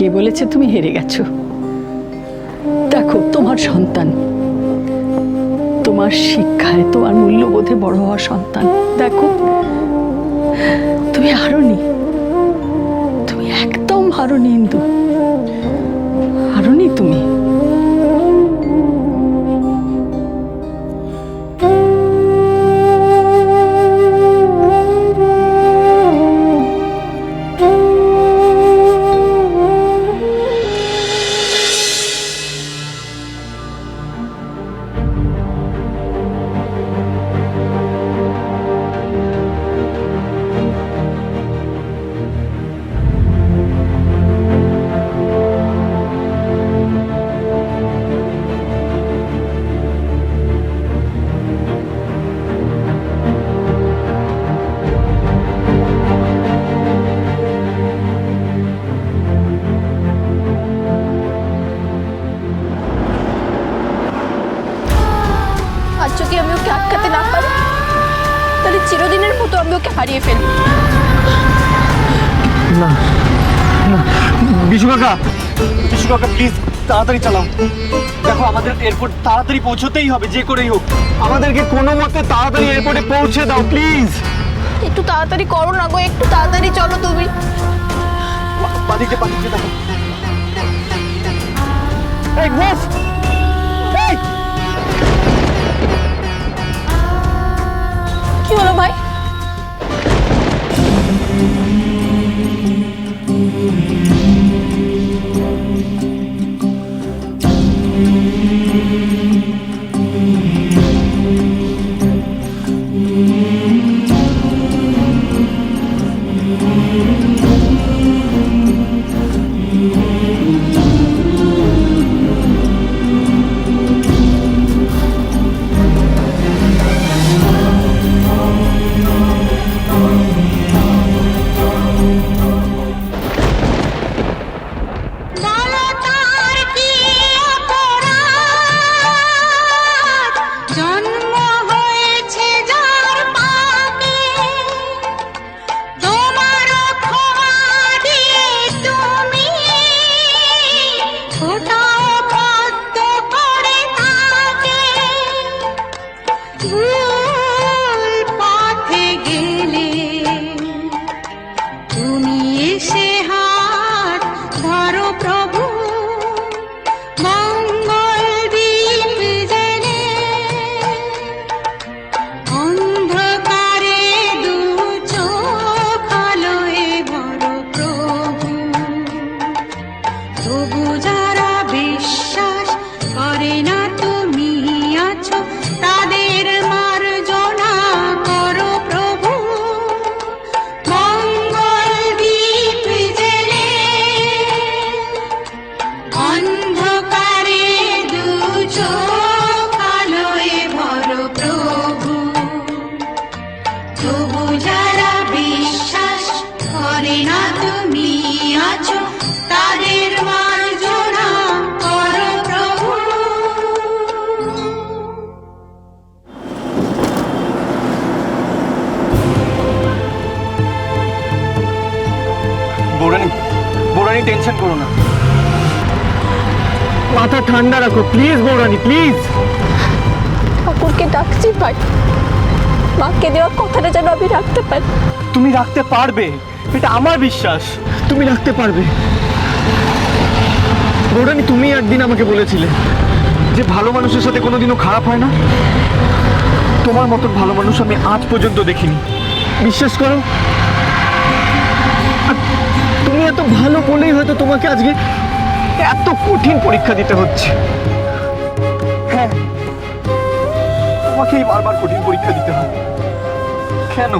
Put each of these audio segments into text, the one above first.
কে বলেছে তুমি হেরে গেছো? দেখো, তোমার সন্তান। তোমার শিক্ষায় তোমার মূল্যবোধে বড় হওয়া সন্তান। দেখো, তুমি হারনি। তুমি একদম হারনি, ইন্দু। হারনি তুমি। আমি ওকে হারিয়ে ফেলব বিশু কাকা বিশু কাকা প্লিজ তাড়াতাড়ি চালাও। দেখো আমাদের এয়ারপোর্ট তাড়াতাড়ি পৌঁছতেই হবে যে করেই হোক। আমাদেরকে কোনো মতে তাড়াতাড়ি এয়ারপোর্টে পৌঁছে দাও প্লিজ একটু তাড়াতাড়ি করো না গো একটু তাড়াতাড়ি চলো তুমি। দেখো। এই মুভ কি হলো ভাই? নিয়ে টেনশন করো না। মাথা ঠান্ডা রাখো প্লিজ বৌরানি প্লিজ ঠাকুরকে ডাকছি ভাই। মাকে দেওয়া কথাটা যেন আমি রাখতে পারি। তুমি রাখতে পারবে এটা আমার বিশ্বাস। তুমি রাখতে পারবে। বৌরানি তুমি একদিন আমাকে বলেছিলে যে ভালো মানুষের সাথে কোনোদিনও খারাপ হয় না। তোমার মতন ভালো মানুষ আমি আজ পর্যন্ত দেখিনি। বিশ্বাস করো? এত ভালো বলেই হয়তো তোমাকে আজকে এত কঠিন পরীক্ষা দিতে হচ্ছে। হ্যাঁ তোমাকেই বারবার কঠিন পরীক্ষা দিতে হবে। কেন?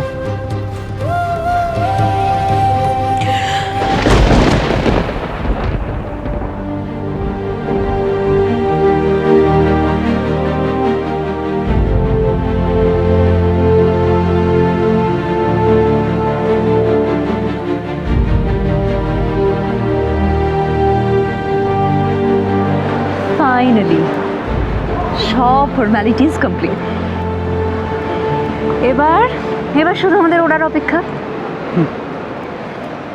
সব ফর্মালিটিস কমপ্লিট এবার এবার শুধু আমাদের ওড়ার অপেক্ষা।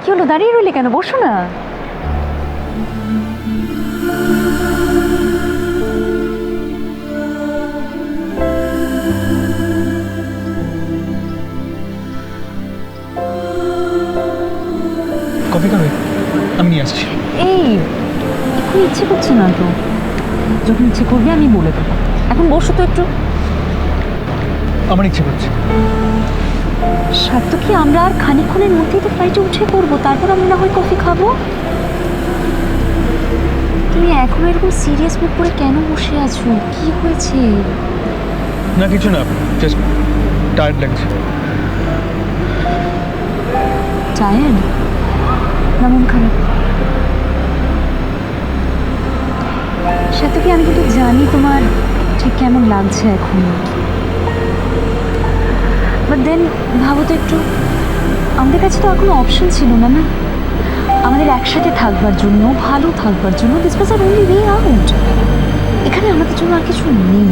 কি হলো দাঁড়িয়ে রইলে কেন? বসো না। কফি খাবে? আমি নিয়ে আসছি। এই ইচ্ছে করছে না তো? যখন ইচ্ছে করবে আমি বলে দেবো। এখন বসো তো একটু। আমার ইচ্ছে করছে। সাধ্য কি আমরা আর খানিক্ষণের মধ্যেই তো ফ্লাইটে উঠে পড়ব। তারপর আমরা না হয় কফি খাব। তুমি এখন এরকম সিরিয়াস মুখ করে কেন বসে আছো? কি হয়েছে? না কিছু না। জাস্ট টায়ার্ড লাগছে। টায়ার্ড না মন খারাপ। সাথে কি আমি কিন্তু জানি তোমার ঠিক কেমন লাগছে এখন। বাট দেন ভাবো তো একটু, আমাদের কাছে তো আর কোনো অপশন ছিল না না। আমাদের একসাথে থাকবার জন্য, ভালো থাকবার জন্য this was our only way out এখানে আমাদের জন্য আর কিছু নেই।